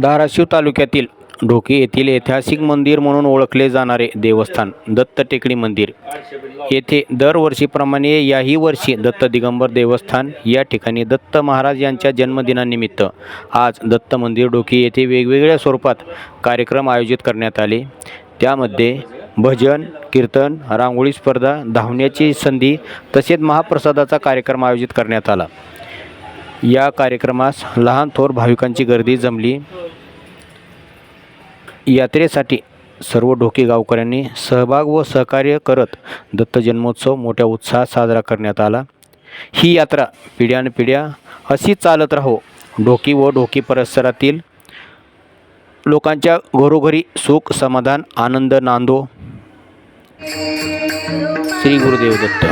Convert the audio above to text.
धाराशिव तालुक्यातील ढोकी येथील ऐतिहासिक मंदिर म्हणून ओळखले जाणारे देवस्थान दत्त टेकडी मंदिर. येथे दरवर्षीप्रमाणे याही वर्षी दत्त दिगंबर देवस्थान या ठिकाणी दत्त महाराज यांच्या जन्मदिनानिमित्त आज दत्त मंदिर ढोकी येथे वेगवेगळ्या स्वरूपात कार्यक्रम आयोजित करण्यात आले. त्यामध्ये भजन कीर्तन रांगोळी स्पर्धा धावण्याची संधी तसेच महाप्रसादाचा कार्यक्रम आयोजित करण्यात आला. या कार्यक्रमास लहान थोर भाविकांची गर्दी जमली. यात्रेसाठी सर्व ढोकी गावकऱ्यांनी सहभाग व सहकार्य करत दत्त जन्मोत्सव मोठ्या उत्साहात साजरा करण्यात आला. ही यात्रा पिढ्यानपिढ्या अशी चालत राहो. ढोकी व ढोकी परिसरातील लोकांच्या घरोघरी सुख समाधान आनंद नांदो. श्री गुरुदेव दत्त.